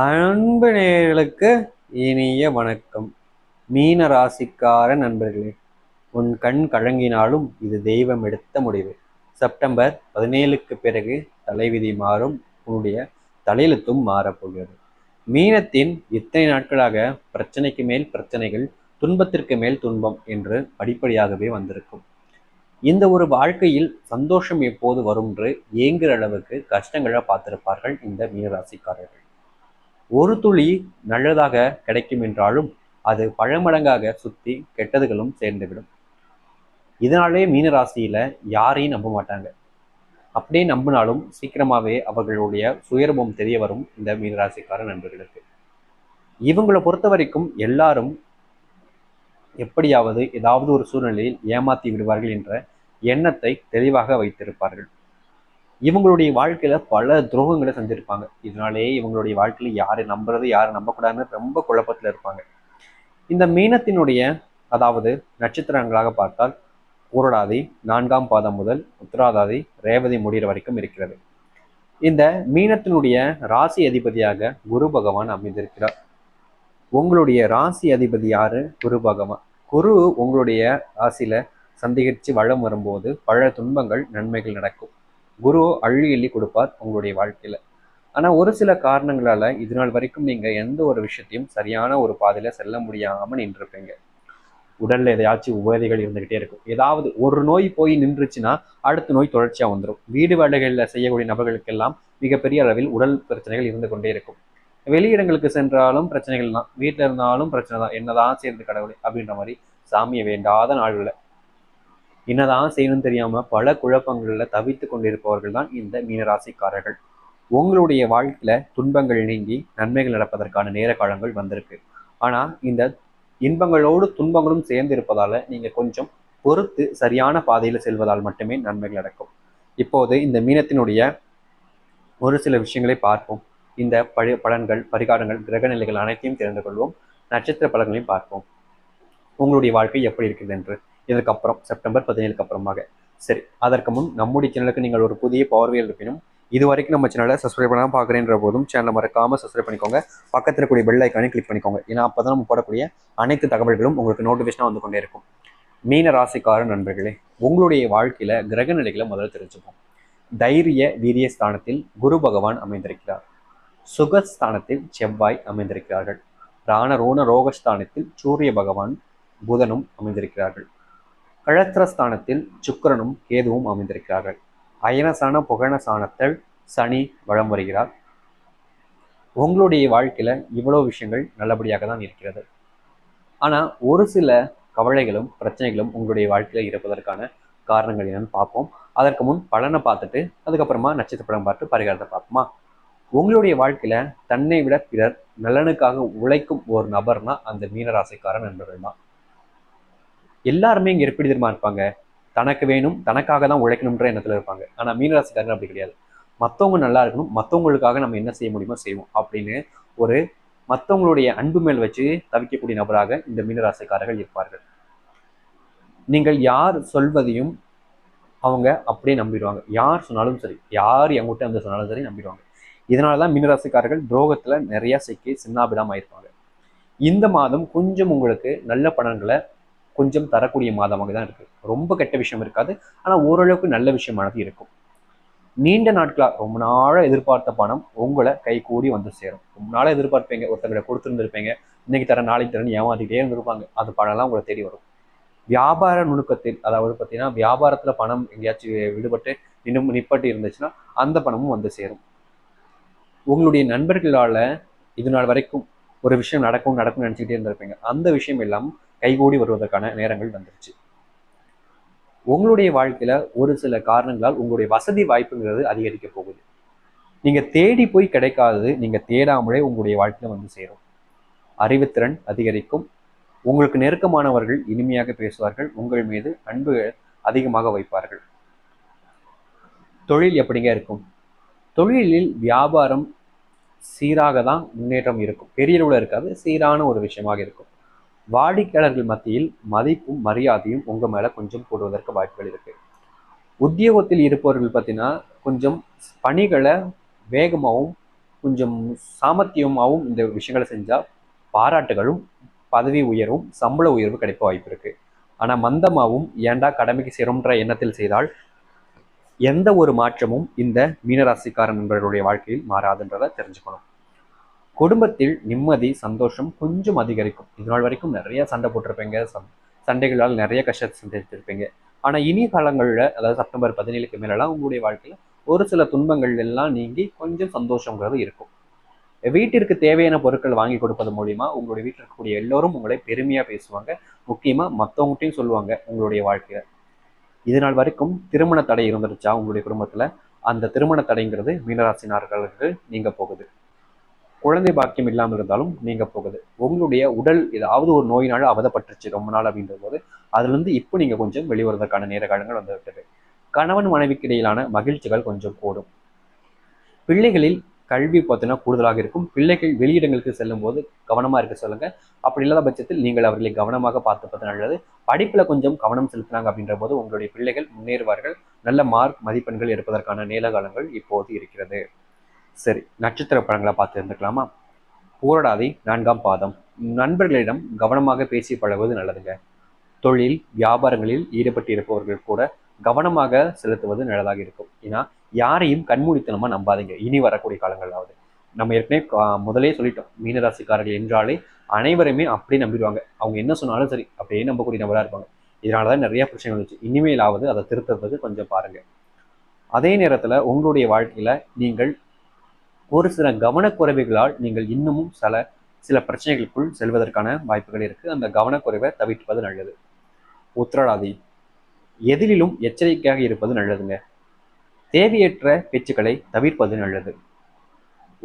அன்பு நேயர்களுக்கு இனிய வணக்கம். மீன ராசிக்கார நண்பர்களே உன் கண் கழங்கினாலும் இது தெய்வம் எடுத்த முடிவு. செப்டம்பர் பதினேழுக்கு பிறகு தலைவிதி மாறும் உன்னுடைய தலையெழுத்தும் மாறப்போகிறது மீனத்தின் இத்தனை நாட்களாக பிரச்சனைக்கு மேல் பிரச்சனைகள் துன்பத்திற்கு மேல் துன்பம் என்று படிப்படியாகவே வந்திருக்கும். இந்த ஒரு வாழ்க்கையில் சந்தோஷம் எப்போது வரும் என்று ஏங்குற அளவுக்கு கஷ்டங்களை பார்த்திருப்பார்கள் இந்த மீனராசிக்காரர்கள். ஒரு துளி நல்லதாக கிடைக்கும் என்றாலும் அது பழமடங்காக சுத்தி கெட்டதுகளும் சேர்ந்துவிடும். இதனாலே மீனராசியில் யாரையும் நம்ப மாட்டாங்க. அப்படியே நம்பினாலும் சீக்கிரமாவே அவர்களுடைய சுயரூபம் தெரிய வரும் இந்த மீனராசிக்கார நண்பர்களுக்கு. இவங்களை பொறுத்த வரைக்கும் எல்லாரும் எப்படியாவது ஏதாவது ஒரு சூழ்நிலையில் ஏமாத்தி விடுவார்கள் என்ற எண்ணத்தை தெளிவாக வைத்திருப்பார்கள். இவங்களுடைய வாழ்க்கையில பல துரோகங்களை செஞ்சிருப்பாங்க. இதனாலேயே இவங்களுடைய வாழ்க்கையில யாரை நம்புறது யாரை நம்பக்கூடாதுன்னு ரொம்ப குழப்பத்துல இருப்பாங்க. இந்த மீனத்தினுடைய அதாவது நட்சத்திரங்களாக பார்த்தால் பூரடாதி நான்காம் பாதம் முதல் உத்தராதாதி ரேவதி முடிகிற வரைக்கும் இருக்கிறது. இந்த மீனத்தினுடைய ராசி அதிபதியாக குரு பகவான் அமைந்திருக்கிறார். உங்களுடைய ராசி அதிபதி யாரு? குரு பகவான். குரு உங்களுடைய ராசியில சந்திகரித்து வளம் வரும்போது பல துன்பங்கள் நன்மைகள் நடக்கும். குரு அள்ளி அள்ளி கொடுப்பார் உங்களுடைய வாழ்க்கையில. ஆனா ஒரு சில காரணங்களால இது நாள் வரைக்கும் நீங்க எந்த ஒரு விஷயத்தையும் சரியான ஒரு பாதையில செல்ல முடியாம நின்றுருப்பீங்க. உடல்ல எதையாச்சும் உபாதைகள் இருந்துகிட்டே இருக்கும். ஏதாவது ஒரு நோய் போய் நின்றுச்சுன்னா அடுத்த நோய் தொடர்ச்சியா வந்துடும் வீடு வேலைகளில் செய்யக்கூடிய நபர்களுக்கெல்லாம் மிகப்பெரிய அளவில் உடல் பிரச்சனைகள் இருந்து கொண்டே இருக்கும். வெளியிடங்களுக்கு சென்றாலும் பிரச்சனைகள் தான். வீட்டில் இருந்தாலும் பிரச்சனை தான். என்னதான் சேர்ந்து கடவுளே அப்படின்ற மாதிரி சாமியை வேண்டாத நாள்களை என்னதான் செய்யணும்னு தெரியாம பல குழப்பங்கள்ல தவித்து கொண்டிருப்பவர்கள் தான் இந்த மீனராசிக்காரர்கள். உங்களுடைய வாழ்க்கையில துன்பங்கள் நீங்கி நன்மைகள் நடப்பதற்கான நேர காலங்கள் வந்திருக்கு. ஆனா இந்த இன்பங்களோடு துன்பங்களும் சேர்ந்து இருப்பதால நீங்க கொஞ்சம் பொறுத்து சரியான பாதையில செல்வதால் மட்டுமே நன்மைகள் நடக்கும். இப்போது இந்த மீனத்தினுடைய ஒரு சில விஷயங்களை பார்ப்போம். இந்த பழி பலன்கள் பரிகாரங்கள் கிரக நிலைகள் அனைத்தையும் தெரிந்து கொள்வோம். நட்சத்திர பலன்களையும் பார்ப்போம். உங்களுடைய வாழ்க்கை எப்படி இருக்குது என்று. இதற்கப்புறம் செப்டம்பர் பதினேழுக்கு அப்புறமாக சரி அதற்கு முன் நம்முடைய சேனலுக்கு நீங்கள் ஒரு புதிய பார்வையில் இருப்பினும் இது வரைக்கும் நம்ம சேனலை சப்ஸ்கிரைப் பண்ணாமல் பார்க்குறேன்ற போதும் சேனலை மறக்காமல் சப்ஸ்கிரைப் பண்ணிக்கோங்க. பக்கத்தில் இருக்கக்கூடிய பெல் ஐக்கானே கிளிக் பண்ணிக்கோங்க. ஏன்னா அப்போ தான் நம்ம போடக்கூடிய அனைத்து தகவல்களும் உங்களுக்கு நோட்டிஃபிகேஷனாக வந்து கொண்டே இருக்கும். மீன ராசிக்கார நண்பர்களே உங்களுடைய வாழ்க்கையில் கிரக நிலைகளை முதல்ல தெரிஞ்சுப்போம். தைரிய வீரிய ஸ்தானத்தில் குரு பகவான் அமைந்திருக்கிறார். சுகஸ்தானத்தில் செவ்வாய் அமைந்திருக்கிறார்கள். ராண ரோண ரோகஸ்தானத்தில் சூரிய பகவான் புதனும் அமைந்திருக்கிறார்கள். கழத்திரஸ்தானத்தில் சுக்கரனும் கேதுவும் அமைந்திருக்கிறார்கள். அயனசான புகனசானத்தில் சனி வளம் வருகிறார். உங்களுடைய வாழ்க்கையில் இவ்வளோ விஷயங்கள் நல்லபடியாக தான் இருக்கிறது. ஆனால் ஒரு சில கவலைகளும் பிரச்சனைகளும் உங்களுடைய வாழ்க்கையில் இருப்பதற்கான காரணங்கள் என்னன்னு பார்ப்போம். அதற்கு முன் பலனை பார்த்துட்டு அதுக்கப்புறமா நட்சத்திர படம் பார்த்து பரிகாரத்தை பார்ப்போமா? உங்களுடைய வாழ்க்கையில் தன்னை விட பிறர் நலனுக்காக உழைக்கும் ஒரு நபர்னா அந்த மீனராசிக்காரன் நண்பர்கள் தான் எல்லாருமே இங்க எப்படி தெரியுமா இருப்பாங்க? தனக்கு வேணும் தனக்காக தான் உழைக்கணுன்ற எண்ணத்துல இருப்பாங்க. ஆனா மீனராசிக்காரன் அப்படி கிடையாது. மற்றவங்க நல்லா இருக்கணும் மற்றவங்களுக்காக நம்ம என்ன செய்ய முடியுமோ செய்வோம் அப்படின்னு ஒரு மற்றவங்களுடைய அன்பு மேல் வச்சு தவிக்கக்கூடிய நபராக இந்த மீனராசிக்காரர்கள் இருப்பார்கள். நீங்கள் யார் சொல்வதையும் அவங்க அப்படியே நம்பிடுவாங்க. யார் சொன்னாலும் சரி யார் எங்கிட்ட வந்து சொன்னாலும் சரி நம்பிடுவாங்க. இதனால தான் மீனராசிக்காரர்கள் துரோகத்துல நிறைய சிக்கி சின்னாபிடமாயிருப்பாங்க இந்த மாதம் கொஞ்சம் உங்களுக்கு நல்ல பலன்களை கொஞ்சம் தரக்கூடிய மாதமாக தான் இருக்கு. ரொம்ப கெட்ட விஷயம் இருக்காது. ஆனால் ஓரளவுக்கு நல்ல விஷயமானது இருக்கும். நீண்ட நாட்களா ரொம்ப நாளாக எதிர்பார்த்த பணம் உங்களை கை கூடி வந்து சேரும். ரொம்ப நாளாக எதிர்பார்ப்பீங்க. ஒருத்தங்கிட்ட கொடுத்துருந்துருப்பீங்க. இன்னைக்கு தர நாளைக்கு தரேன் ஏமாத்திட்டே இருந்திருப்பாங்க. அது பணம்லாம் உங்களை தேடி வரும். வியாபார நுணுக்கத்தில் அதாவது பார்த்தீங்கன்னா வியாபாரத்துல பணம் எங்கேயாச்சும் விடுபட்டு இன்னும் நிப்பட்டு இருந்துச்சுன்னா அந்த பணமும் வந்து சேரும். உங்களுடைய நண்பர்களால இது நாள் வரைக்கும் ஒரு விஷயம் நடக்கும் நடக்கும்னு நினச்சிக்கிட்டே இருந்திருப்பீங்க. அந்த விஷயம் எல்லாம் கைகூடி வருவதற்கான நேரங்கள் வந்துருச்சு. உங்களுடைய வாழ்க்கையில ஒரு சில காரணங்களால் உங்களுடைய வசதி வாய்ப்புங்கிறது அதிகரிக்க போகுது. நீங்க தேடி போய் கிடைக்காதது நீங்க தேடாமலே உங்களுடைய வாழ்க்கையில வந்து சேரும். அறிவுத்திறன் அதிகரிக்கும். உங்களுக்கு நெருக்கமானவர்கள் இனிமையாக பேசுவார்கள். உங்கள் மீது அன்பு அதிகமாக வைப்பார்கள். தொழில் எப்படிங்க இருக்கும்? தொழிலில் வியாபாரம் சீராக தான் முன்னேற்றம் இருக்கும். பெரிய அளவில் இருக்காது. சீரான ஒரு விஷயமாக இருக்கும். வாடிக்கையாளர்கள் மத்தியில் மதிப்பும் மரியாதையும் உங்க மேல கொஞ்சம் கூடுவதற்கு வாய்ப்புகள் இருக்கு. உத்தியோகத்தில் இருப்பவர்கள் பார்த்தீங்கன்னா கொஞ்சம் பணிகளை வேகமாகவும் கொஞ்சம் சாமர்த்தியமாகவும் இந்த விஷயங்களை செஞ்சால் பாராட்டுகளும் பதவி உயர்வும் சம்பள உயர்வு கிடைக்க வாய்ப்பு இருக்கு. ஆனால் மந்தமாகவும் ஏண்டா கடமைக்கு சேரும்ன்ற எண்ணத்தில் செய்தால் எந்த ஒரு மாற்றமும் இந்த மீனராசிக்கார நண்பர்களுடைய வாழ்க்கையில் மாறாதுன்றதை தெரிஞ்சுக்கணும். குடும்பத்தில் நிம்மதி சந்தோஷம் கொஞ்சம் அதிகரிக்கும். இது நாள் வரைக்கும் நிறைய சண்டை போட்டிருப்பீங்க. சம்- சண்டைகளால் நிறைய கஷ்டத்தை சந்தித்திருப்பீங்க. ஆனால் இனி காலங்களில் அதாவது செப்டம்பர் பதினேழுக்கு மேலெல்லாம் உங்களுடைய வாழ்க்கையில் ஒரு சில துன்பங்கள் எல்லாம் நீங்கி கொஞ்சம் சந்தோஷங்கிறது இருக்கும். வீட்டிற்கு தேவையான பொருட்கள் வாங்கி கொடுப்பது மூலியமா உங்களுடைய வீட்டில் இருக்கக்கூடிய எல்லோரும் உங்களை பெருமையாக பேசுவாங்க. முக்கியமாக மற்றவங்ககிட்டையும் சொல்லுவாங்க உங்களுடைய வாழ்க்கையில். இது நாள் வரைக்கும் திருமண தடை இருந்துருச்சா உங்களுடைய குடும்பத்தில்? அந்த திருமண தடைங்கிறது மீனராசினார்களுக்கு நீங்க போகுது. குழந்தை பாக்கியம் இல்லாமல் இருந்தாலும் நீங்க போகுது. உங்களுடைய உடல் ஏதாவது ஒரு நோயினால அவதப்பட்டுருச்சு ரொம்ப நாள் அப்படின்ற போது அதுல இருந்து இப்போ நீங்க கொஞ்சம் வெளிவருவதற்கான நேர காலங்கள் வந்து விட்டது கணவன் மனைவிக்கு இடையிலான மகிழ்ச்சிகள் கொஞ்சம் கூடும். பிள்ளைகளில் கல்வி பார்த்தீங்கன்னா கூடுதலாக இருக்கும். பிள்ளைகள் வெளியிடங்களுக்கு செல்லும் போது கவனமா இருக்க சொல்லுங்க. அப்படி இல்லாத பட்சத்தில் நீங்கள் அவர்களை கவனமாக பார்த்துப்பது நல்லது. படிப்புல கொஞ்சம் கவனம் செலுத்தினாங்க அப்படின்ற போது உங்களுடைய பிள்ளைகள் முன்னேறுவார்கள். நல்ல மார்க் மதிப்பெண்கள் எடுப்பதற்கான நேரகாலங்கள் இப்போது இருக்கிறது. சரி நட்சத்திர படங்களை பார்த்து இருந்துக்கலாமா? போராடாதே நான்காம் பாதம். நண்பர்களிடம் கவனமாக பேசி பழகுவது நல்லதுங்க. தொழில் வியாபாரங்களில் ஈடுபட்டு இருப்பவர்கள் கூட கவனமாக செலுத்துவது நல்லதாக இருக்கும். ஏன்னா யாரையும் கண்மூடித்தனமாக நம்பாதீங்க. இனி வரக்கூடிய காலங்களாவது. நம்ம ஏற்கனவே முதலே சொல்லிட்டோம். மீனராசிக்காரர்கள் என்றாலே அனைவருமே அப்படியே நம்பிடுவாங்க. அவங்க என்ன சொன்னாலும் சரி அப்படியே நம்பக்கூடிய நபராக இருப்பாங்க. இதனால தான் நிறைய பிரச்சனைகள் வந்துச்சு. இனிமேலாவது அதை திருத்துறதுக்கு கொஞ்சம் பாருங்க. அதே நேரத்தில் உங்களுடைய வாழ்க்கையில் நீங்கள் ஒரு சில கவனக்குறைவுகளால் நீங்கள் இன்னமும் சில சில பிரச்சனைகளுக்குள் செல்வதற்கான வாய்ப்புகள் இருக்கு. அந்த கவனக்குறைவை தவிர்ப்பது நல்லது. உத்திரடாதி எதிரிலும் எச்சரிக்கையாக இருப்பது நல்லதுங்க. தேவையற்ற பேச்சுக்களை தவிர்ப்பது நல்லது.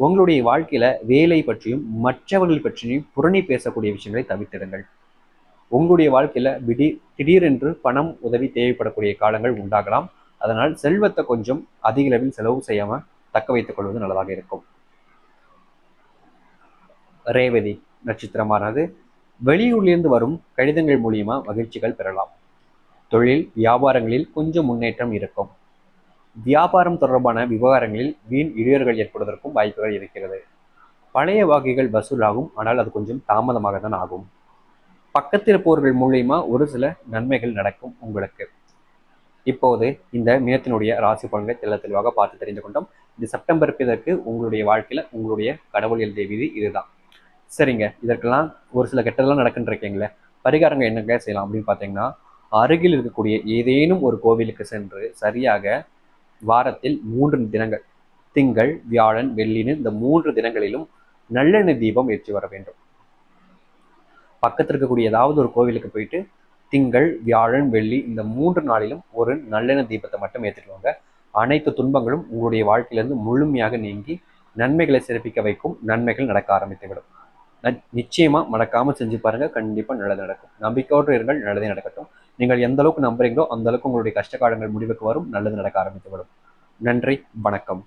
உங்களுடைய வாழ்க்கையில வேலை பற்றியும் மற்றவர்கள் பற்றியும் புரணி பேசக்கூடிய விஷயங்களை தவிர்த்திடுங்கள். உங்களுடைய வாழ்க்கையில திடீர் திடீரென்று பணம் உதவி தேவைப்படக்கூடிய காலங்கள் உண்டாகலாம். அதனால் செல்வத்தை கொஞ்சம் அதிக அளவில் செலவு செய்யாம தக்க வைத்துக் கொள்வது நல்லதாக இருக்கும். ரேவதி நட்சத்திரமானது வெளியூரிலிருந்து வரும் கடிதங்கள் மூலியமா மகிழ்ச்சிகள் பெறலாம். தொழில் வியாபாரங்களில் கொஞ்சம் முன்னேற்றம் இருக்கும். வியாபாரம் தொடர்பான விவகாரங்களில் வீண் இடையூறுகள் ஏற்படுவதற்கும் வாய்ப்புகள் இருக்கிறது. பழைய வகைகள் வசூலாகும். ஆனால் அது கொஞ்சம் தாமதமாக தான் ஆகும். பக்கத்தில் இருப்பவர்கள் மூலியமா ஒரு சில நன்மைகள் நடக்கும் உங்களுக்கு. இப்போது இந்த மீனத்தினுடைய ராசி பலன்களை தெள்ள தெளிவாக பார்த்து தெரிந்து கொண்டோம். இந்த செப்டம்பர் பிறகு உங்களுடைய வாழ்க்கையில உங்களுடைய கடவுள் எழுதிய விதி இதுதான். சரிங்க இதற்கெல்லாம் ஒரு சில கெட்டதெல்லாம் நடக்குன்னு இருக்கீங்களே பரிகாரங்கள் என்னங்க செய்யலாம் அப்படின்னு பார்த்தீங்கன்னா அருகில் இருக்கக்கூடிய ஏதேனும் ஒரு கோவிலுக்கு சென்று சரியாக வாரத்தில் மூன்று தினங்கள் திங்கள் வியாழன் வெள்ளின்னு இந்த மூன்று தினங்களிலும் நல்லெண்ணெய் தீபம் ஏற்றி வர வேண்டும். பக்கத்தில் இருக்கக்கூடிய ஏதாவது ஒரு கோவிலுக்கு போயிட்டு திங்கள் வியாழன் வெள்ளி இந்த மூன்று நாளிலும் ஒரு நல்லெண்ண தீபத்தை மட்டும் ஏற்றிட்டு வாங்க அனைத்து துன்பங்களும் உங்களுடைய வாழ்க்கையிலிருந்து முழுமையாக நீங்கி நன்மைகளை சிறப்பிக்க வைக்கும் நன்மைகள் நடக்க ஆரம்பித்துவிடும். நிச்சயமாக நிச்சயமா மறக்காம செஞ்சு பாருங்க. கண்டிப்பா நல்லது நடக்கும். நம்பிக்கையோடு இருங்கள். நல்லதே நடக்கட்டும். நீங்கள் எந்த அளவுக்கு நம்புறீங்களோ அந்த அளவுக்கு உங்களுடைய கஷ்ட காலங்கள் முடிவுக்கு வரும். நல்லது நடக்க ஆரம்பித்துவிடும். நன்றி. வணக்கம்.